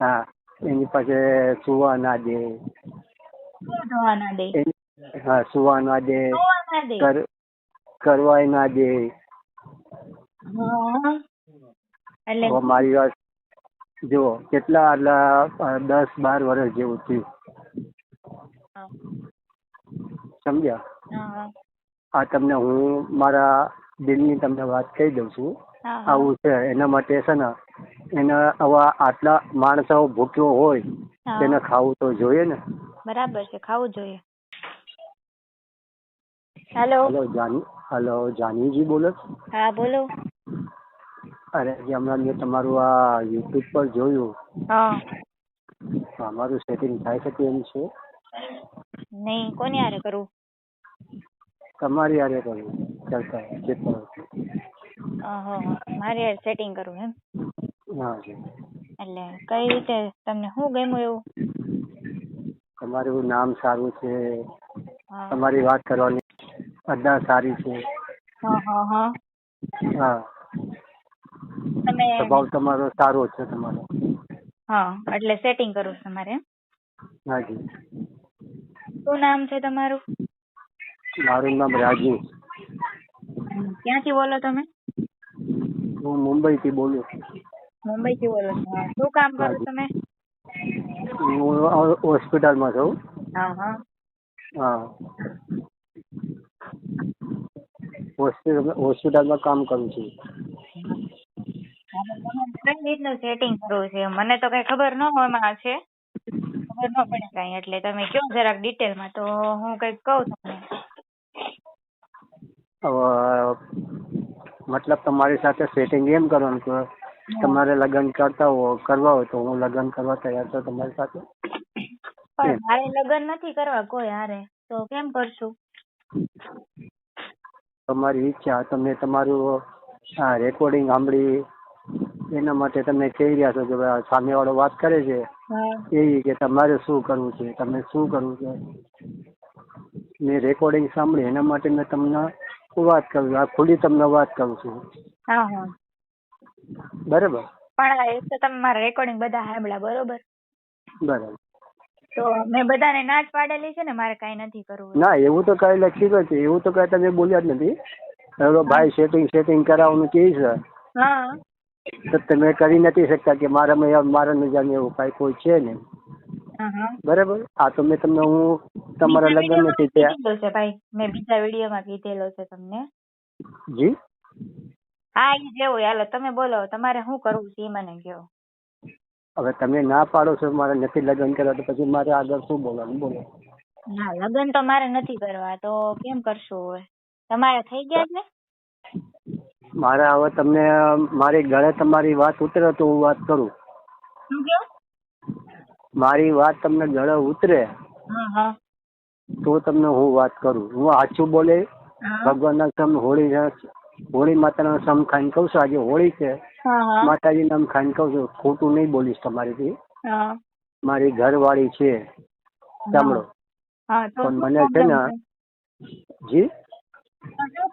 હા એની પાસે સુવા ના દે શું ના દે હા સુવા ના દે કરવાય ના દે. એટલે મારી વાત જુઓ કેટલા એટલે દસ બાર વર્ષ જેવું થયું. સમજ્યા? આ તમને હું મારા દિલની તમને વાત કહી દઉં છું. આવું છે એના માટે છે ને એને આવા આટલા માણસો ભૂખ્યો હોય તેને ખાવું તો જોઈએ ને? બરાબર છે ખાવું જોઈએ. હેલો? હલો જાની હેલો જાનવીજી બોલો? હા બોલો. અરે હમણાં મેં તમારું આ યુટ્યુબ પર જોયું. હા. અમારું સેટિંગ થાય શકે એમ છે? નહીં કોની હારે કરવું? તમારી આરે કરવું ચર્ચા જે અહં, મારે સેટિંગ કરવું એમ. હા જી. એટલે કઈ રીતે? તમને શું ગમ્યું એવું? તમારું નામ સારું છે. હા. તમારી વાત કરવાની અદા સારી છે. હા હા હા. હા. તમે સ્વભાવ તમારો સારો છે તમારો. હા એટલે સેટિંગ કરવું છે તમારે એમ? હા જી. શું નામ છે તમારું? મારું નામ રાજેશ. ક્યાંથી બોલો તમે? હું મુંબઈથી બોલું છું. મુંબઈ થી બોલો છો. શું કામ કરો તમે? હું હોસ્પિટલમાં છું. હા હા. હા હોસ્પિટલ હોસ્પિટલમાં કામ કરું છું. કઈ રીતનું સેટિંગ કરવું છે. મને તો કઈ ખબર ન હોય છે. ખબર ન પડે કઈ એટલે તમે કયો જરાક ડિટેલમાં તો હું કંઈક કહું તમને. મતલબ તમારી સાથે સેટિંગ એમ કરવાનું કે તમારે લગ્ન કરતા હો કરવા હોય તો હું લગ્ન કરવા તૈયાર છું તમારી સાથે? પણ મારે લગ્ન નથી કરવા કોઈ હારે તો કેમ કરશું? તમારી ઈચ્છા તમે તમારું આ રેકોર્ડિંગ સાંભળી એના માટે તમે કહી રહ્યા છો કે ભાઈ વાળો સામેવાળો વાત કરે છે. એ કે તમારે શું કરવું છે? તમે શું કરવું છે? મેં રેકોર્ડિંગ સાંભળી એના માટે મેં તમને વાત કરું આ ખુલ્લી તમને વાત કરું છું. બરાબર. પણ એક તો તમે મારા રેકોર્ડિંગ બધા સાંભળ્યા બરોબર? બરાબર. તો મેં બધાને ના જ પાડેલી છે ને મારે કઈ નથી કરવું. ના એવું તો કાંઈ લખ્યું નથી એવું તો કાંઈ તમે બોલ્યા જ નથી. હવે ભાઈ સેટિંગ સેટિંગ કરાવવાનું કે છે. હા. તો તમે કરી નથી શકતા કે મારા મારા નજાને એવું કાંઈ કોઈ છે નહીં. હા બરાબર? આ તો મેં તમને હું તમારા લગ્ન નથી ત્યાં ભાઈ મેં બીજા વિડીયોમાં કીધેલો છે તમને. જી? હા ઈ જેવું હાલો તમે બોલો તમારે શું કરવું છે? ઈ મને કહો. હવે તમે ના પાડો છો મારે નથી લગ્ન કરવા તો પછી મારે આગળ શું બોલવાનું? બોલો. ના લગ્ન તો મારે નથી કરવા તો કેમ કરશું હવે? તમારે થઈ ગયા છે? મારે હવે તમને મારી ગળે તમારી વાત ઉતરે તો હું વાત કરું. શું કહો? મારી વાત તમને ગળે ઉતરે હા હા. તો તમને હું વાત કરું. હું સાચું બોલે ભગવાન ભગવાનના તમને હોળી હોળી માતાના સમ ખાઈને કહું છું આજે હોળી છે. હા નામ ખાઈને કહું છું ખોટું નહીં બોલીશ તમારીથી. મારી ઘરવાળી છે સાંભળો. પણ મને છે ને જી?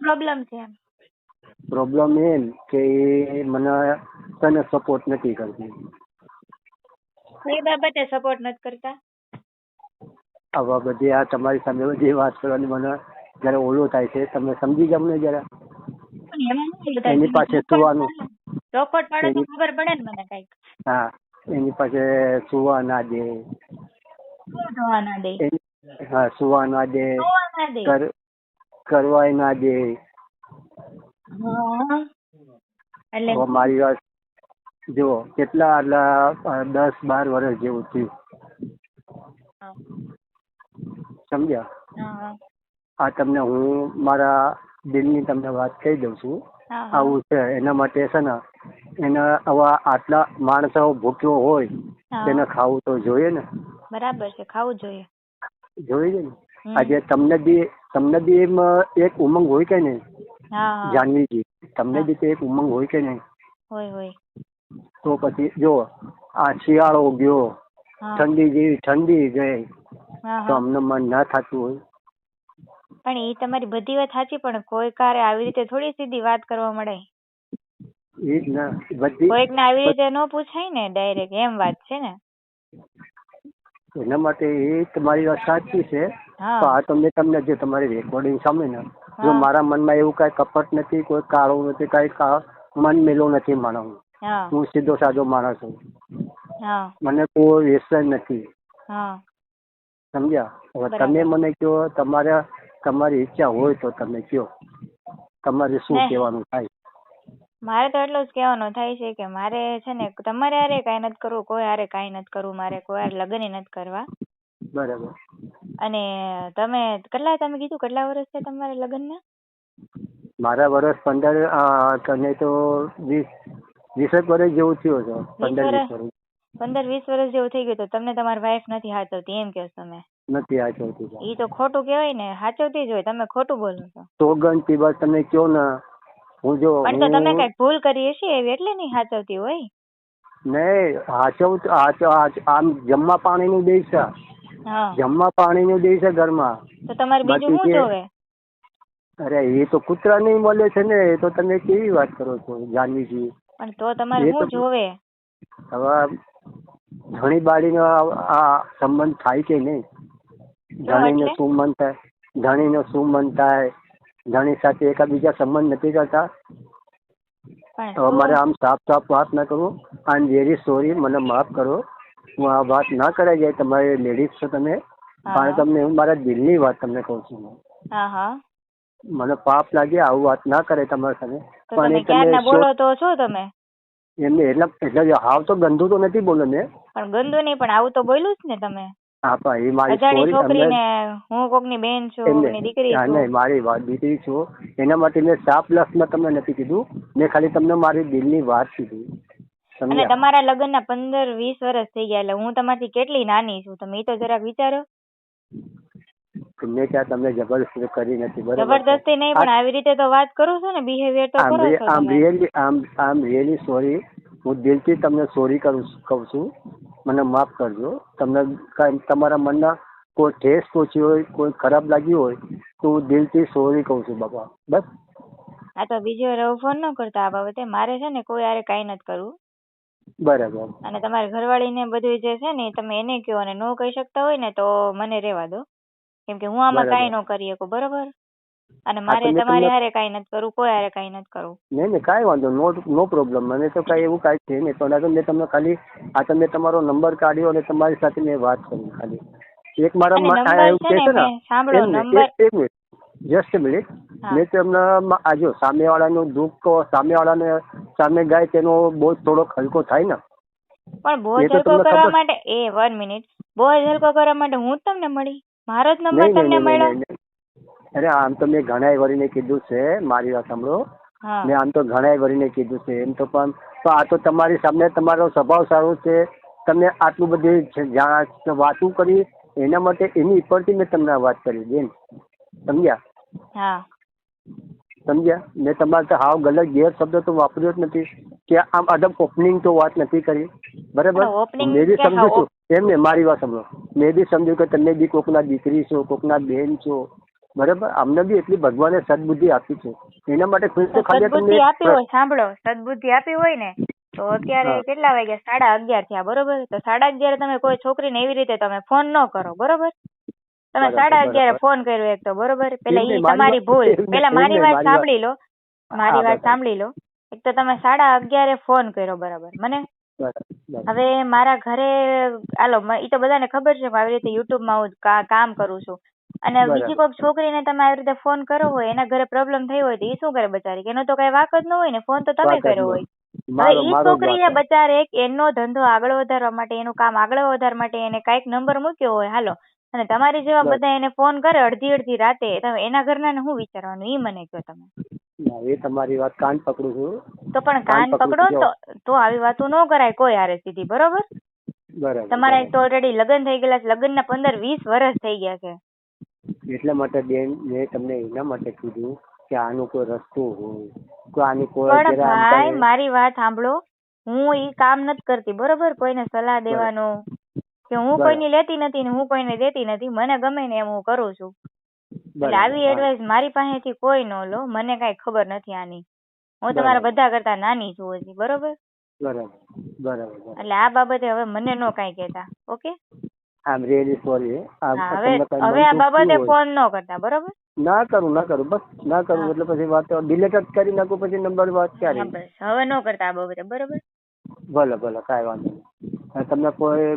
પ્રોબ્લેમ છે પ્રોબ્લેમ એમ કે મને તને સપોર્ટ નથી કરતી. એ બાબતે સપોર્ટ નથી કરતા? આવા બધી આ તમારી સામે બધી વાત કરવાની મને જયારે ઓલું થાય છે. તમે સમજી જાવ ને જરા? એની પાસે સુવાનું. ચોખવટ પાડો. તો ખબર પડે ને મને કંઈક. હા એની પાસે સુવા ના દે. સુવા ના દે? હા સુવા ના દે? કરવાય ના દે. એટલે મારી વાત જુઓ કેટલા એટલે દસ બાર વર્ષ જેવું થયું. સમજ્યા? આ તમને હું મારા દિલની તમને વાત કહી દઉં છું. હા, હા. આવું છે. એના માટે છે ને એને આવા આટલા માણસો ભૂખ્યો હોય હા. તેને ખાવું તો જોઈએ ને. બરાબર છે ખાવું જોઈએ. જોઈએ ને. હમ. આજે તમને બી તમને બી એમ એક ઉમંગ હોય કે નહીં? હા હા. જાનવીજી તમને બી તો એક ઉમંગ હોય કે નહીં? હોય હોય. તો પછી જો આ શિયાળો ગયો હા. ઠંડી જેવી ઠંડી ગઈ હા તો હા અમને મન ના થતું હોય. પણ એ તમારી બધી વાત સાચી પણ કોઈ કારે આવી રીતે થોડી સીધી વાત કરવા મળે? એ જ ના બધી આવી રીતે ન પૂછાય ને ડાયરેક્ટ એમ વાત છે ને? એના માટે એ તમારી વાત સાચી છે. તો આ તમે તમને જે તમારી રેકોર્ડિંગ સામે ને જો મારા મનમાં એવું કઈ કપટ નથી કોઈ કાળો નથી કઈ મન મેલો નથી માણવું હું. સીધો સાધો માણસ છું. મને કોઈ વ્યસન નથી. સમજ્યા? હવે તમે મને કહો તમારા તમારી ઈચ્છા હોય તો તમે કયો. તમારે શું નહીં. કહેવાનું થાય? મારે તો એટલું જ કહેવાનું થાય છે કે મારે છે ને તમારે હારે કાંઈ નથી કરવું કોઈ હારે કાંઈ નથી કરવું મારે કોઈ હારે લગ્ન નથી કરવા. બરાબર. અને તમે કેટલા તમે કીધું કેટલા વર્ષ છે તમારે લગ્નના? મારા વર્ષ પંદર અ, તને તો વીસ વીસેક વર્ષ જેવું થયું છે પંદર વીસ વર્ષ? પંદર વીસ વર્ષ જેવું થઈ ગયું તો તમને તમારી વાઈફ નથી હાચવતી એમ કહો છો તમે? નથી ચૌથી ઈ તો ખોટું કહેવાય ને સાચવતી જ હોય તમે ખોટું બોલો છો. સોગંદથી બસ તમે કયો ને હું જો પણ તો તમે હું કંઈક ભૂલ કરી હશે એવી એટલે નહીં સાચવતી હોય? નહીં હાચવ હાચ- હાચ- આમ જમવા પાણીનું દે છે. હા. જમવા પાણીનું દે છે ઘરમાં. તો તમારે બીજું બાકી શું જે- જોવે? અરે એ તો કૂતરા નહીં મળે છે ને એ તો તમે કેવી વાત કરો છો જાનવીજી? પણ તો તમારે એ શું તો- જોવે? હવે ધણી બાળીનો આ આ સંબંધ થાય કે નહીં? ધણીને? શું મન થાય ધણીનો શું મન થાય ધણી સાથે એકાબીજા સંબંધ નથી કરતા. પણ હવે મારે આમ સાફ સાફ વાત ના કરું. આઈ એમ વેરી સોરી મને માફ કરો. હું આ વાત ના કરાઈ જાય. તમારી લેડીઝ છો તમે. પણ તમને હું મારા દિલની વાત તમને કહું છું મને પાપ લાગે આવું વાત ના કરે તમારા સાથે પણ તમે બોલો તો છો તમે? એમને એટલે એટલે હાવ તો ગંદુ તો નથી બોલો મેં પણ ગંદુ નહીં પણ આવું તો બોલ્યું જ ને તમે. હા પણ એ મારી અજાણી છોકરીને હું કોકની બેન છું કોકની દીકરી છું. નહીં મારી વાત દીકરી છું. એના માટે મેં સાફ લફમાં તમને નથી કીધું. મેં ખાલી તમને મારી દિલની વાત કીધી. અને તમારા લગ્નના પંદર વીસ વર્ષ થઈ ગયા એટલે હું તમારથી કેટલી નાની છું? તમે એ તો જરાક વિચારો. મેં ત્યાં તમને જબરદસ્તી કરી નથી બરાબર? જબરદસ્તી નહીં પણ આવી રીતે તો વાત કરું છું ને બિહેવિયર તો આમ કરો છો આમ રિયલી આમ આમ રિયલી સોરી હું દિલથી તમને સોરી કરું કહું છું. મને માફ કરજો. તમને કાંઈ તમારા મનમાં કોઈ ઠેસ પહોંચી હોય કોઈ ખરાબ લાગ્યું હોય તો હું દિલથી સોરી કહું છું બાપા. બસ. આ તો બીજી વાર હવે ફોન ન કરતા આ બાબતે. મારે છે ને કોઈ હારે કાંઈ નથી કરવું. બરાબર. અને તમારી ઘરવાળીને બધું જે છે ને તમે એને કહો અને ન કહી શકતા હોય ને તો મને રહેવા દો. કેમ કે હું આમાં કાંઈ ન કરી શકું. બરોબર? અને મારે તમારે હારે કઈ નથી કરવું કોઈ હારે કઈ નથી કરવું નહીં નહીં કાંઈ વાંધો નો નો પ્રોબ્લેમ મને તો કાંઈ એવું કાંઈ છે નહીં પણ મેં તમને ખાલી આ તમે તમારો નંબર કાઢ્યો અને તમારી સાથે મેં વાત કરી ખાલી. એક મારા મા- એવું કહે છે ને સાંભળો નંબર એક- મિનિટ જસ્ટ મિનિટ મેં તમને આ જો સામેવાળાનું દુઃખ સામેવાળાને સામે ગાય તેનો બોજ થોડોક હલકો થાય ને. પણ બોજ હલકો કરવા માટે એ વન મિનિટ બોજ હલકો કરવા માટે હું તમને મળી? મારો જ નંબર તમને મળ્યો. અરે આમ તો મેં ઘણાય વરીને કીધું છે મારી વાત સાંભળો. મેં આમ તો ઘણાય વરીને કીધું છે એમ તો પણ તો આ તો તમારી સામે તમારો સ્વભાવ સારો છે. તમે આટલું બધી જાણ વાતું કરી એના માટે એની ઉપરથી મેં તમને વાત કરી બેન. સમજ્યા? સમજ્યા? મેં તમારે તો હાવ ગલત ગેર શબ્દ તો વાપર્યો જ નથી કે આમ અદબ ઓપનિંગ તો વાત નથી કરી. બરાબર? મેં બી સમજુ છું. એમ ને મારી વાત સાંભળો. મેં બી સમજ્યું કે તમે બી કોકના દીકરી છો કોકના બેન છો. બરાબર? અમને બી એટલી ભગવાને સદબુદ્ધિ આપી છે. એના માટે ખુશ ખાલી સદબુદ્ધિ આપી હોય સાંભળો. સદબુદ્ધિ આપી હોય ને તો અત્યારે કેટલા વાગ્યા? સાડા અગિયાર થયા બરોબર? તો સાડા અગિયારે તમે કોઈ છોકરીને એવી રીતે તમે ફોન ન કરો બરોબર? તમે સાડા અગિયારે ફોન કર્યો એક તો બરોબર? પેલા ઈ મારી તમારી ભૂલ. પેલા મારી વાત સાંભળી લો. મારી વાત સાંભળી લો. એક તો તમે સાડા અગિયારે ફોન કર્યો બરાબર? મને. હવે મારા ઘરે આલો ઈ તો બધાને ખબર છે આવી રીતે યુટ્યુબમાં હું કામ કરું છું. અને બીજી કોઈક છોકરીને તમે આવી રીતે ફોન કર્યો હોય એના ઘરે પ્રોબ્લેમ થઈ હોય તો એ શું કરે બચારી? એનો તો કઈ વાક જ ન હોય ને ફોન તો તમે કર્યો હોય. હવે એ ઈ મારો જ છોકરીએ વાત છે. બચારે એક એનો ધંધો આગળ વધારવા માટે એનું કામ આગળ વધારવા માટે એને કાંઈક નંબર મૂક્યો હોય હાલો. અને તમારી જેવા બધા એને ફોન કરે અડધી અડધી રાતે તમે એના ઘરના શું વિચારવાનું? ઈ મને કહો તમે. ના, એ તમારી વાત કાન પકડું છું. તો પણ કાન પકડો તો તો આવી વાતો ન કરાય કોઈ હારે સીધી બરોબર? બરાબર તમારા તો ઓલરેડી લગ્ન થઈ ગયેલા છે લગ્નના પંદર વીસ વર્ષ થઈ ગયા છે. એટલા માટે બેન મેં તમને એના માટે કીધું કે આનો કોઈ રસ્તો હોય તો આની કોઈ પણ જરા આમ ભાઈ. મારી વાત સાંભળો. હું ઈ કામ નથી કરતી બરોબર? કોઈને સલાહ દેવાનો કે હું બરાબર. કોઈની લેતી નથી ને હું કોઈને દેતી નથી મને ગમે ને એમ હું કરું છું. એટલે બરાબર, આવી એડવાઇસ મારી પાસેથી કોઈ ન લો મને કાંઈ ખબર નથી આની. હું તમારા બધા કરતા નાની છું હજી બરોબર બરાબર બરાબર. એટલે આ બાબતે હવે મને નો કાંઈ કહેતા ઓકે? આઈ રેડી સોરી હવે આ બાબતે ફોન ન કરતા બરોબર? ના કરું ના કરું બસ ના કરું એટલે પછી વાત ડિલેટ જ કરી નાખું પછી નંબર વાત ક્યારે? હવે ન કરતા આ બાબતે બરોબર? ભલે ભલે કાંઈ વાંધો નહીં. તમને કોઈ